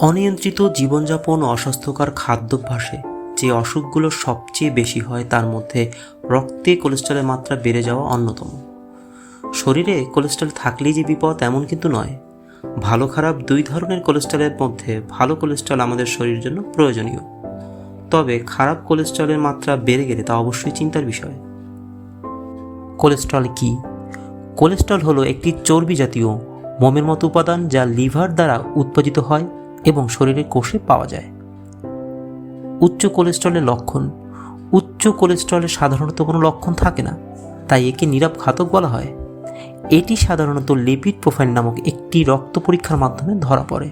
অনিয়ন্ত্রিত জীবনযাপন অস্বাস্থ্যকর খাদ্যাভ্যাসে যে অসুখগুলো সবচেয়ে বেশি হয় তার মধ্যে রক্তে কোলেস্ট্রলের মাত্রা বেড়ে যাওয়া অন্যতম। শরীরে কোলেস্ট্রল থাকলেই যে বিপদ এমন কিন্তু নয়। ভালো খারাপ দুই ধরনের কোলেস্ট্রলের মধ্যে ভালো কোলেস্ট্রল আমাদের শরীরের জন্য প্রয়োজনীয়। তবে খারাপ কোলেস্ট্রলের মাত্রা বেড়ে গেলে তা অবশ্যই চিন্তার বিষয়। কোলেস্ট্রল কি? কোলেস্ট্রল হলো একটি চর্বি জাতীয় মোমের মতো উপাদান যা লিভার দ্বারা উৎপাদিত হয় এবং শরীরের কোষে পাওয়া যায়। উচ্চ কোলেস্ট্রলের লক্ষণ। উচ্চ কোলেস্ট্রলের সাধারণত কোনো লক্ষণ থাকে না, তাই একে নীরব ঘাতক বলা হয়। এটি সাধারণত লিপিড প্রোফাইল নামক একটি রক্ত পরীক্ষার মাধ্যমে ধরা পড়ে।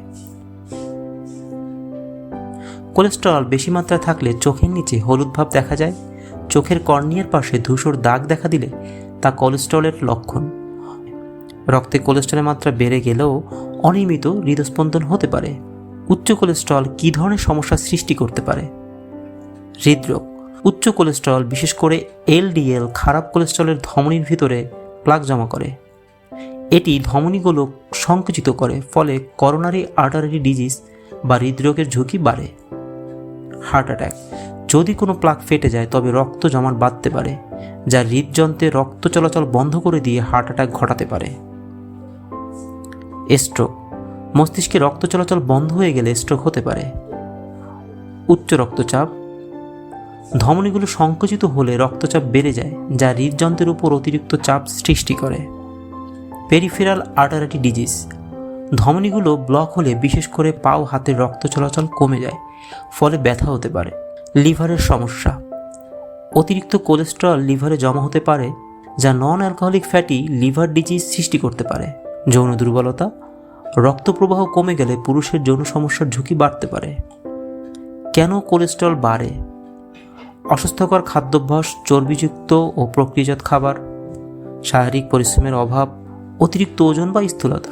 কোলেস্টেরল বেশি মাত্রায় থাকলে চোখের নিচে হলুদ ভাব দেখা যায়। চোখের কর্নিয়ার পাশে ধূসর দাগ দেখা দিলে তা কোলেস্ট্রলের লক্ষণ। রক্তে কোলেস্ট্রলের মাত্রা বেড়ে গেলেও অনিয়মিত হৃদস্পন্দন হতে পারে। উচ্চ কোলেস্ট্রল কী ধরনের সমস্যার সৃষ্টি করতে পারে? হৃদরোগ, উচ্চ কোলেস্ট্রল, বিশেষ করে এলডিএল খারাপ কোলেস্ট্রলের ধমনির ভিতরে প্লাক জমা করে। এটি ধমনীগুলো সংকুচিত করে, ফলে করোনারি আর্টারি ডিজিজ বা হৃদরোগের ঝুঁকি বাড়ে। হার্ট অ্যাটাক, যদি কোনো প্লাক ফেটে যায়, তবে রক্ত জমাট বাঁধতে পারে, যা হৃদযন্ত্রে রক্ত চলাচল বন্ধ করে দিয়ে হার্ট অ্যাটাক ঘটাতে পারে। স্ট্রোক মস্তিষ্কে রক্ত চলাচল বন্ধ হয়ে গেলে স্ট্রোক হতে পারে। উচ্চ রক্তচাপ। ধমনীগুলো সংকুচিত হলে রক্তচাপ বেড়ে যায়, যা হৃদযন্ত্রের উপর অতিরিক্ত চাপ সৃষ্টি করে। পেরিফেরাল আর্টারিটি ডিজিজ ধমনীগুলো ব্লক হলে বিশেষ করে পা ও হাতের রক্ত চলাচল কমে যায়, ফলে ব্যথা হতে পারে। লিভারের সমস্যা। অতিরিক্ত কোলেস্ট্রল লিভারে জমা হতে পারে, যা non alcoholic fatty liver disease সৃষ্টি করতে পারে। যৌন দুর্বলতা। রক্ত প্রবাহ কমে গেলে পুরুষের যৌন সমস্যার ঝুঁকি বাড়তে পারে। কেন কোলেস্ট্রল বাড়ে? অস্বাস্থ্যকর খাদ্যাভ্যাস, চর্বিযুক্ত ও প্রক্রিয়াজাত খাবার, শারীরিক পরিশ্রমের অভাব, অতিরিক্ত ওজন বা স্থূলতা,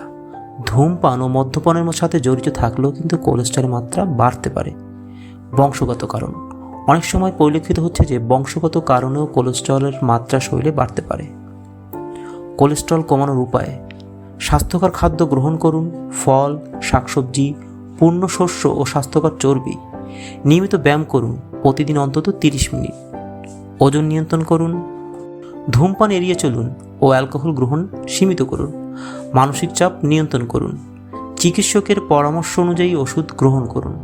ধূমপান ও মদ্যপানের সাথে জড়িত থাকলেও কিন্তু কোলেস্ট্রলের মাত্রা বাড়তে পারে। বংশগত কারণ। অনেক সময় পরিলক্ষিত হচ্ছে যে বংশগত কারণেও কোলেস্ট্রলের মাত্রা শরীরে বাড়তে পারে। কোলেস্ট্রল কমানোর উপায় স্বাস্থ্যকর খাদ্য গ্রহণ করুন, ফল, শাকসবজি পূর্ণ শস্য ও স্বাস্থ্যকর চর্বি। নিয়মিত ব্যায়াম করুন, প্রতিদিন অন্তত তিরিশ মিনিট। ওজন নিয়ন্ত্রণ করুন। ধূমপান এড়িয়ে চলুন ও অ্যালকোহল গ্রহণ সীমিত করুন। মানসিক চাপ নিয়ন্ত্রণ করুন। চিকিৎসকের পরামর্শ অনুযায়ী ওষুধ গ্রহণ করুন।